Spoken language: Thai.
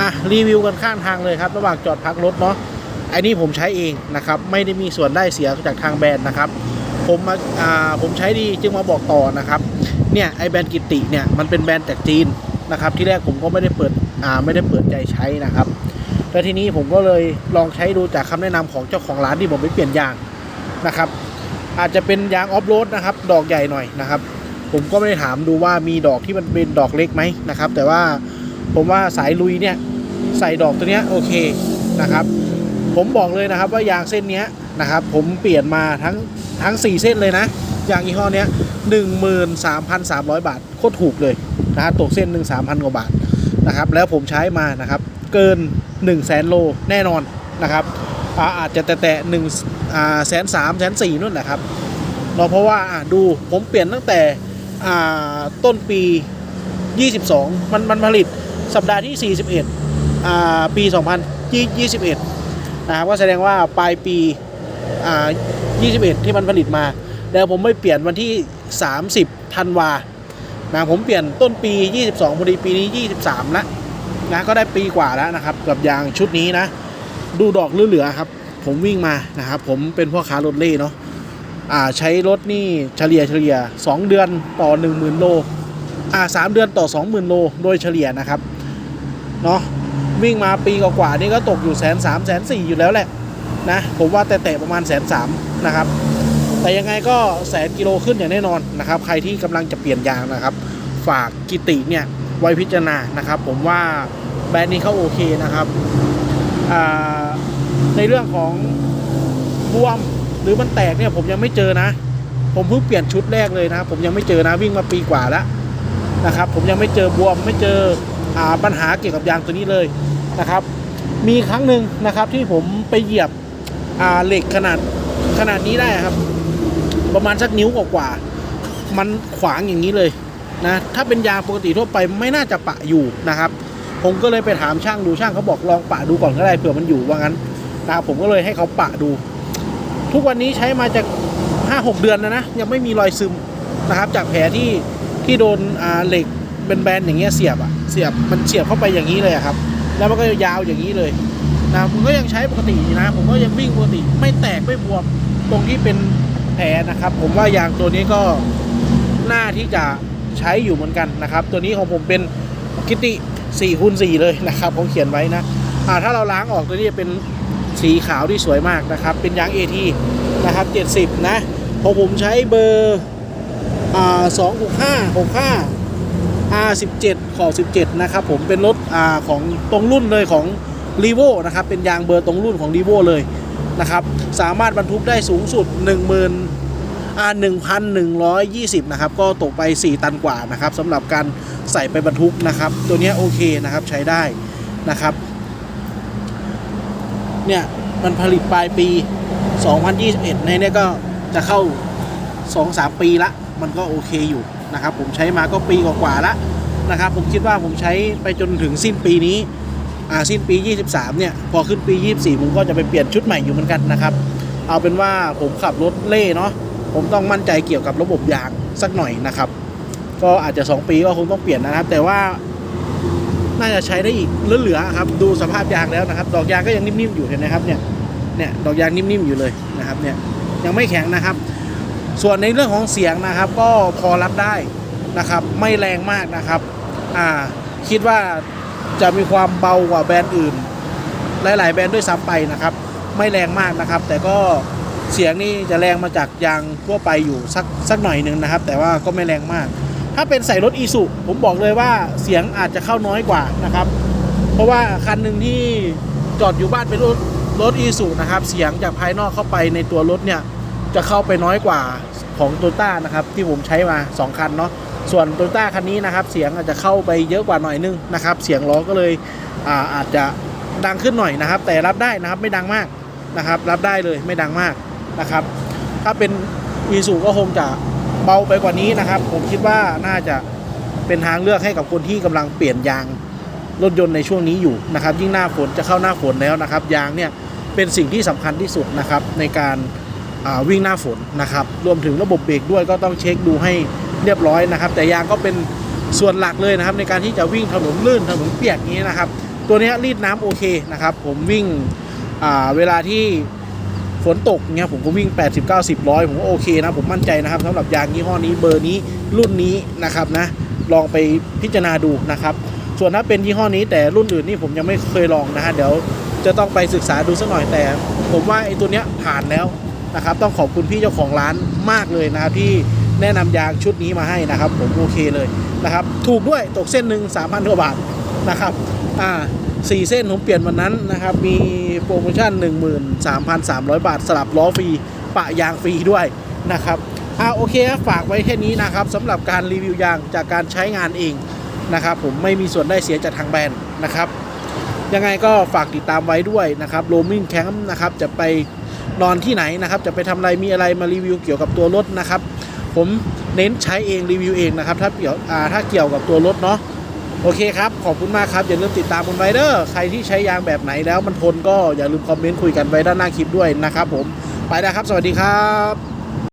อะรีวิวกันข้างทางเลยครับ ระหว่างจอดพักรถเนาะไอ้นี่ผมใช้เองนะครับไม่ได้มีส่วนได้เสียจากทางแบรนด์นะครับ ผมมาอ่าผมใช้ดีจึงมาบอกต่อนะครับเนี่ยไอแบรนด์กิติเนี่ยมันเป็นแบรนด์จากจีนนะครับ ที่แรกผมก็ไม่ได้เปิดอ่าไม่ได้เปิดใจใช้นะครับแล้วทีนี้ผมก็เลยลองใช้ดูจากคำแนะนำของเจ้าของร้านที่ผมไปเปลี่ยนยางนะครับอาจจะเป็นยางออฟโรดนะครับ ดอกใหญ่หน่อยนะครับ ผมก็ไม่ได้ถามดูว่ามีดอกที่มันเป็นดอกเล็กไหมนะครับ แต่ว่า ผมว่าสายลุยเนี่ยใส่ดอกตัวเนี้ยโอเคนะครับ ผมบอกเลยนะครับว่ายางเส้นเนี้ยนะครับ ผมเปลี่ยนมาทั้งทั้ง 4 เส้นเลยนะยางยี่ห้อเนี้ยหนึ่งหมื่นสามพันสามร้อยบาทโคตรถูกเลยนะฮะตกเส้นหนึ่งสามพันกว่าบาทนะครับ แล้วผมใช้มานะครับ เกิน1นึ่งแสนโลแน่นอนนะครับอาอาจจะแตะๆหนึ่งแสนสามแสนสี่นู่นแหละครับเนาะเพราะว่าดูผมเปลี่ยนตั้งแต่ต้นปี 22 มันมันผลิตสัปดาห์ที่ 41อ่าปี 2021 นะครับก็แสดงว่าปลายปีอ่า21 ที่มันผลิตมา แล้วผมไม่เปลี่ยนวันที่ 30ธันวานะผมเปลี่ยนต้นปี 22พอดีปีนี้ 23แล้วนะก็ได้ปีกว่าแล้วนะครับ กับยางชุดนี้นะ ดูดอกเหลือๆครับ ผมวิ่งมานะครับ ผมเป็นพ่อค้ารถเล่เนาะอ่าใช้รถนี่เฉลี่ยเฉลี่ย 2 เดือนต่อ 10,000 โล อ่าสามเดือนต่อ 20,000 โลโดยเฉลี่ยนะครับเนาะวิ่งมาปีกว่าๆนี่ก็ตกอยู่แสนสามแสนสี่อยู่แล้วแหละนะผมว่าแต่ๆประมาณแสนสามนะครับแต่ยังไงก็แสนกิโลขึ้นอย่างแน่นอนนะครับ ใครที่กำลังจะเปลี่ยนยางนะครับ ฝากกิติเนี่ยไว้พิจารณานะครับ ผมว่าแบรนด์นี้เขาโอเคนะครับในเรื่องของบวมหรือมันแตกเนี่ยผมยังไม่เจอนะ ผมเพิ่งเปลี่ยนชุดแรกเลยนะ ผมยังไม่เจอนะวิ่งมาปีกว่าแล้ว นะครับ ผมยังไม่เจอบวมไม่เจออปัญหาเกี่ยวกับยางตัวนี้เลยนะครับ มีครั้งหนึ่งนะครับที่ผมไปเหยียบเหล็กขนาดขนาดนี้ได้ครับ ประมาณสักนิ้วกว่าๆมันขวางอย่างนี้เลยนะถ้าเป็นยางปกติทั่วไปไม่น่าจะปะอยู่นะครับ ผมก็เลยไปถามช่างดูช่างเขาบอกลองปะดูก่อนก็ได้เผื่อมันอยู่ว่างั้นนะครับผมก็เลยให้เขาปะดู ทุกวันนี้ใช้มาจากห้าหกเดือนแล้วนะยังไม่มีรอยซึมนะครับ จากแผลที่ ที่โดนอ่าเหล็กเป็นแบนๆอย่างเงี้ยเสียบอะเสียบมันเสียบเข้าไปอย่างนี้เลยครับ แล้วมันก็ยาวอย่างนี้เลยนะผมก็ยังใช้ปกตินะผมก็ยังวิ่งปกติไม่แตกไม่บวมตรงที่เป็นแผลนะครับ ผมว่ายางตัวนี้ก็น่าที่จะใช้อยู่เหมือนกันนะครับ ตัวนี้ของผมเป็นกิติ4คูณ4เลยนะครับผมเขียนไว้นะถ้าเราล้างออกตัวนี้จะเป็นสีขาวที่สวยมากนะครับ เป็นยาง AT นะครับ 70 นะพอผมใช้เบอร์่าสองหกห้าหกห้า R 17ขอบ17 นะครับผมเป็นรถอ่าของตรงรุ่นเลยของ r e v o นะครับ เป็นยางเบอร์ตรงรุ่นของ r e v o เลยนะครับ สามารถบรรทุกได้สูงสุด 1 0 0 0 0อ่า1,120 นะครับ ก็ตกไป 4 ตันกว่านะครับสำหรับการใส่ไปบรรทุกนะครับ ตัวนี้โอเคนะครับใช้ได้นะครับ เนี่ย มันผลิตปลายปี 2021 ในเนี้ก็จะเข้า 2-3 ปีละ มันก็โอเคอยู่นะครับ ผมใช้มาก็ปีกว่าๆละนะครับ ผมคิดว่าผมใช้ไปจนถึงสิ้นปีนี้อ่าสิ้นปี 23 เนี่ย พอขึ้นปี 24 ผมก็จะไปเปลี่ยนชุดใหม่อยู่เหมือนกันนะครับ เอาเป็นว่าผมขับรถเล่เนาะผมต้องมั่นใจเกี่ยวกับระบบยางสักหน่อยนะครับ ก็อาจจะ 2 ปีก็คงต้องเปลี่ยนนะครับ แต่ว่าน่าจะใช้ได้อีกเหลือๆครับ ดูสภาพยางแล้วนะครับ ดอกยางก็ยังนิ่มๆอยู่เห็นไหมครับเนี่ยเนี่ยดอกยางนิ่มๆอยู่เลยนะครับเนี่ยยังไม่แข็งนะครับ ส่วนในเรื่องของเสียงนะครับ ก็พอรับได้นะครับ ไม่แรงมากนะครับอ่าคิดว่าจะมีความเบากว่าแบรนด์อื่น หลาย ๆ แบรนด์ด้วยซ้ำไปนะครับ ไม่แรงมากนะครับ แต่ก็เสียงนี่จะแรงมาจากยางทั่วไปอยู่สักสักหน่อยหนึ่งนะครับ แต่ว่าก็ไม่แรงมาก ถ้าเป็นใส่รถอีสุผมบอกเลยว่าเสียงอาจจะเข้าน้อยกว่านะครับ เพราะว่าคันหนึ่งที่จอดอยู่บ้านเป็นรถรถอีสุนะครับ เสียงจากภายนอกเข้าไปในตัวรถเนี่ยจะเข้าไปน้อยกว่า ของโตต้านะครับที่ผมใช้มา 2 คันเนาะส่วนโตต้าคันนี้นะครับเสียงอาจจะเข้าไปเยอะกว่าหน่อยนึงนะครับเสียงล้อก็เลยอาอาจจะดังขึ้นหน่อยนะครับ แต่รับได้นะครับไม่ดังมากนะครับ รับได้เลยไม่ดังมากนะครับ ถ้าเป็นอีซูก็คงจะเบาไปกว่านี้นะครับ ผมคิดว่าน่าจะเป็นทางเลือกให้กับคนที่กำลังเปลี่ยนยางรถยนต์ในช่วงนี้อยู่นะครับ ยิ่งหน้าฝนจะเข้าหน้าฝนแล้วนะครับ ยางเนี่ยเป็นสิ่งที่สำคัญที่สุดนะครับในการ วิ่งหน้าฝนนะครับ รวมถึงระบบเบรกด้วยก็ต้องเช็คดูให้เรียบร้อยนะครับ แต่ยางก็เป็นส่วนหลักเลยนะครับ ในการที่จะวิ่งถนนลื่นถนนเปียกนี้นะครับ ตัวนี้รีดน้ำโอเคนะครับ ผมวิ่งเวลาที่ฝนตกเนี่ยผมก็วิ่ง 80 90ร้อยผมก็โอเคนะ ผมมั่นใจนะครับสำหรับยางยี่ห้อนี้เบอร์นี้รุ่นนี้นะครับนะลองไปพิจารณาดูนะครับ ส่วนถ้าเป็นยี่ห้อนี้แต่รุ่นอื่นนี่ผมยังไม่เคยลองนะฮะเดี๋ยวจะต้องไปศึกษาดูสักหน่อยแต่ ผมว่าไอ้ตัวเนี้ยผ่านแล้ว นะครับ ต้องขอบคุณพี่เจ้าของร้านมากเลยนะครับที่แนะนำยางชุดนี้มาให้นะครับ ผมโอเคเลยนะครับ ถูกด้วยตกเส้นหนึ่ง3,000กว่าบาทนะครับอ่าสี่เส้นผมเปลี่ยนวันนั้นนะครับ มีโปรโมชั่น 13,300 บาทสลับล้อฟรีปะยางฟรีด้วยนะครับอ่าโอเคฝากไว้แค่นี้นะครับสำหรับการรีวิวยางจากการใช้งานเองนะครับ ผมไม่มีส่วนได้เสียจากทางแบรนด์นะครับ ยังไงก็ฝากติดตามไว้ด้วยนะครับโรมิงแคมป์นะครับจะไป นอนที่ไหนนะครับ จะไปทำอะไรมีอะไรมารีวิวเกี่ยวกับตัวรถนะครับ ผมเน้นใช้เองรีวิวเองนะครับ ถ้าเกี่ยวถ้าเกี่ยวกับตัวรถเนาะโอเคครับ ขอบคุณมากครับ อย่าลืมติดตามกันไวเดอร์ใครที่ใช้ยางแบบไหนแล้วมันทนก็อย่าลืมคอมเมนต์คุยกันไว้ด้านหน้าคลิปด้วยนะครับผมไปแล้วครับ สวัสดีครับ